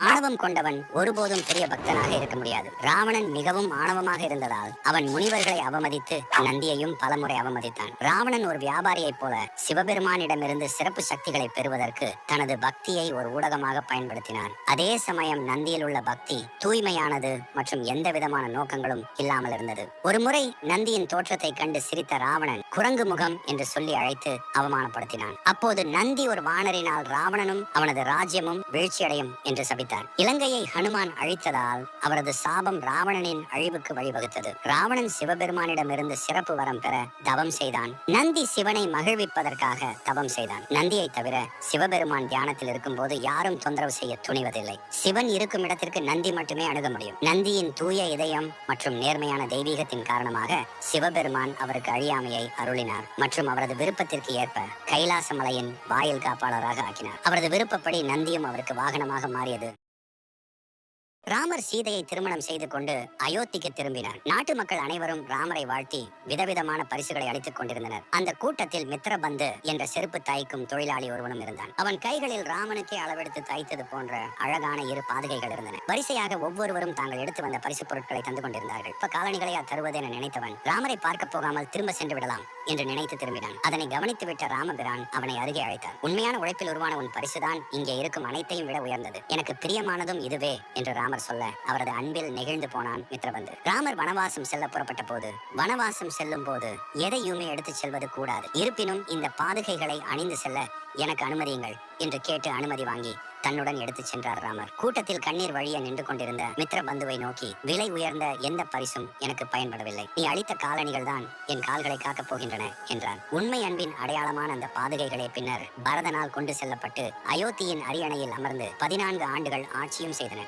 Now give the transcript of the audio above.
ஆணவம் கொண்டவன் ஒருபோதும் பெரிய பக்தனாக இருக்க முடியாது. ராவணன் மிகவும் ஆணவமாக இருந்ததால் அவன் முனிவர்களை அவமதித்து நந்தியையும் பலமுறை அவமதித்தான். ராவணன் ஒரு வியாபாரியைப் போல சிவபெருமானிடமிருந்து சிறப்பு சக்திகளை பெறுவதற்கு தனது பக்தியை ஒரு ஊடகமாக பயன்படுத்தினான். அதே சமயம் நந்தியில் உள்ள பக்தி தூய்மையானது மற்றும் எந்த விதமான நோக்கங்களும் இல்லாமல் இருந்தது. ஒரு முறை நந்தியின் தோற்றத்தை கண்டு சிரித்த ராவணன் குரங்கு முகம் என்று சொல்லி அழைத்து அவமானப்படுத்தினான். அப்போது நந்தி ஒரு வானரினால் ராவணனும் அவனது ராஜ்யமும் வீழ்ச்சியடையும் என்று சபித்தார் இலங்கையை ஹனுமான் அழித்ததால் அவரது சாபம் ராவணனின் அழிவுக்கு வழிவகுத்தது. ராவணன் சிவபெருமானிடமிருந்து சிறப்பு வரம் பெற தவம் செய்தான். நந்தி சிவனை மகிழ்விப்பதற்காக தவம் செய்தான். நந்தியை தவிர சிவபெருமான் தியானத்தில் இருக்கும் போது யாரும் தொந்தரவு செய்ய துணிவதில்லை. சிவன் இருக்கும் இடத்திற்கு நந்தி மட்டுமே அணுக முடியும். நந்தியின் தூய இதயம் மற்றும் நேர்மையான தெய்வீகத்தின் காரணமாக சிவபெருமான் அவருக்கு அழியாமையை அருளினார் மற்றும் அவரது விருப்பத்திற்கு ஏற்ப கைலாச மலையின் வாயில் காப்பாளராக ஆக்கினார். அவரது விருப்பப்படி நந்தியும் அவருக்கு வாகனமாக மாறியது ராமர் சீதையை திருமணம் செய்து கொண்டு அயோத்திக்கு திரும்பினார். நாட்டு மக்கள் அனைவரும் ராமரை வாழ்த்தி விதவிதமான பரிசுகளை அளித்துக் கொண்டிருந்தனர். அந்த கூட்டத்தில் மித்திரபந்து என்ற செருப்பு தாய்க்கும் தொழிலாளி ஒருவனும் இருந்தான். அவன் கைகளில் ராமனுக்கே அளவெடுத்து தைத்தது போன்ற அழகான இரு பாதுகைகள் இருந்தன. வரிசையாக ஒவ்வொருவரும் தாங்கள் எடுத்து வந்த பரிசு பொருட்களை தந்து கொண்டிருந்தார்கள். இப்ப காலணிகளையா தருவது என நினைத்தவன் ராமரை பார்க்க போகாமல் திரும்ப சென்று விடலாம். என்று நினைத்து திரும்பினான். அதனை கவனித்து விட்ட ராமபிரான் அவனை அருகே அழைத்தார் உண்மையான உழைப்பில் உருவான உன் பரிசுதான் இங்கே இருக்கும் அனைத்தையும் விட உயர்ந்தது. எனக்கு பிரியமானதும் இதுவே என்று ராமர் சொல்ல அவரது அன்பில் நெகிழ்ந்து போனான் மித்ரபந்து ராமர் வனவாசம் செல்ல புறப்பட்ட போது வனவாசம் செல்லும் போது எதையுமே எடுத்துச் செல்வது கூடாது. இருப்பினும் இந்த பாதுகைகளை அணிந்து செல்ல எனக்கு அனுமதியுங்கள் என்று கேட்டு அனுமதி வாங்கி தன்னுடன் எடுத்துச் சென்றார் ராமர். கூட்டத்தில் கண்ணீர் வழிய நின்று கொண்டிருந்த மித்ரபந்துவை நோக்கி விலை உயர்ந்த எந்த பரிசும் எனக்கு பயன்படவில்லை. நீ அளித்த காலணிகள் தான் என் கால்களை காக்கப் போகின்றன என்றார் உண்மை அன்பின் அடையாளமான அந்த பாதுகைகளே பின்னர் பரதனால் கொண்டு செல்லப்பட்டு அயோத்தியின் அரியணையில் அமர்ந்து பதினான்கு ஆண்டுகள் ஆட்சியும் செய்தன.